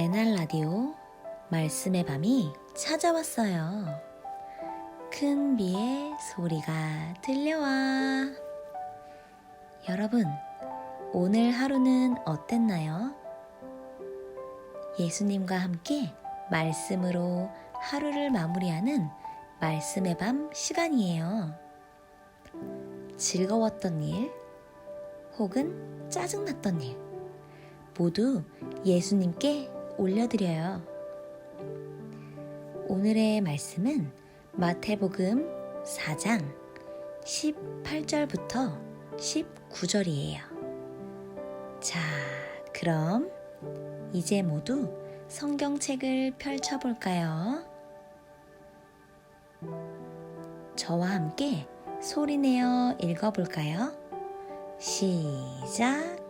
NR 라디오 말씀의 밤이 찾아왔어요. 큰 비의 소리가 들려와. 여러분, 오늘 하루는 어땠나요? 예수님과 함께 말씀으로 하루를 마무리하는 말씀의 밤 시간이에요. 즐거웠던 일, 혹은 짜증났던 일, 모두 예수님께 올려드려요. 오늘의 말씀은 마태복음 4장 18절부터 19절이에요. 자, 그럼 이제 모두 성경책을 펼쳐볼까요? 저와 함께 소리내어 읽어볼까요? 시작!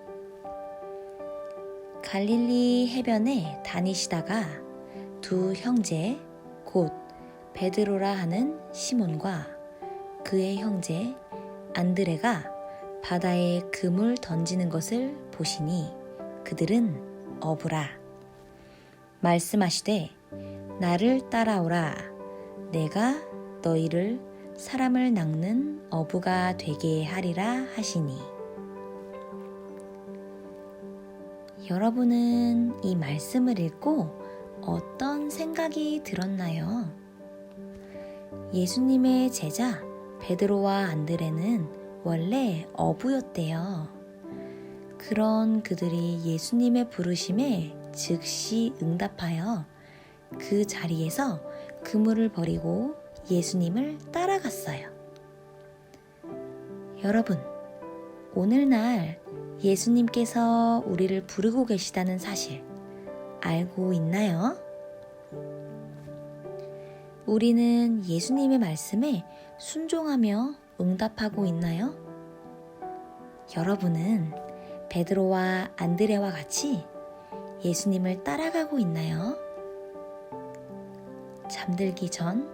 갈릴리 해변에 다니시다가 두 형제 곧 베드로라 하는 시몬과 그의 형제 안드레가 바다에 금을 던지는 것을 보시니 그들은 어부라. 말씀하시되 나를 따라오라. 내가 너희를 사람을 낚는 어부가 되게 하리라 하시니 여러분은 이 말씀을 읽고 어떤 생각이 들었나요? 예수님의 제자 베드로와 안드레는 원래 어부였대요. 그런 그들이 예수님의 부르심에 즉시 응답하여 그 자리에서 그물을 버리고 예수님을 따라갔어요. 여러분, 오늘날 예수님께서 우리를 부르고 계시다는 사실 알고 있나요? 우리는 예수님의 말씀에 순종하며 응답하고 있나요? 여러분은 베드로와 안드레와 같이 예수님을 따라가고 있나요? 잠들기 전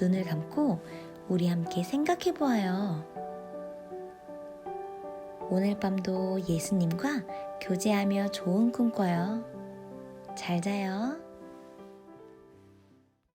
눈을 감고 우리 함께 생각해 보아요. 오늘 밤도 예수님과 교제하며 좋은 꿈 꿔요. 잘 자요.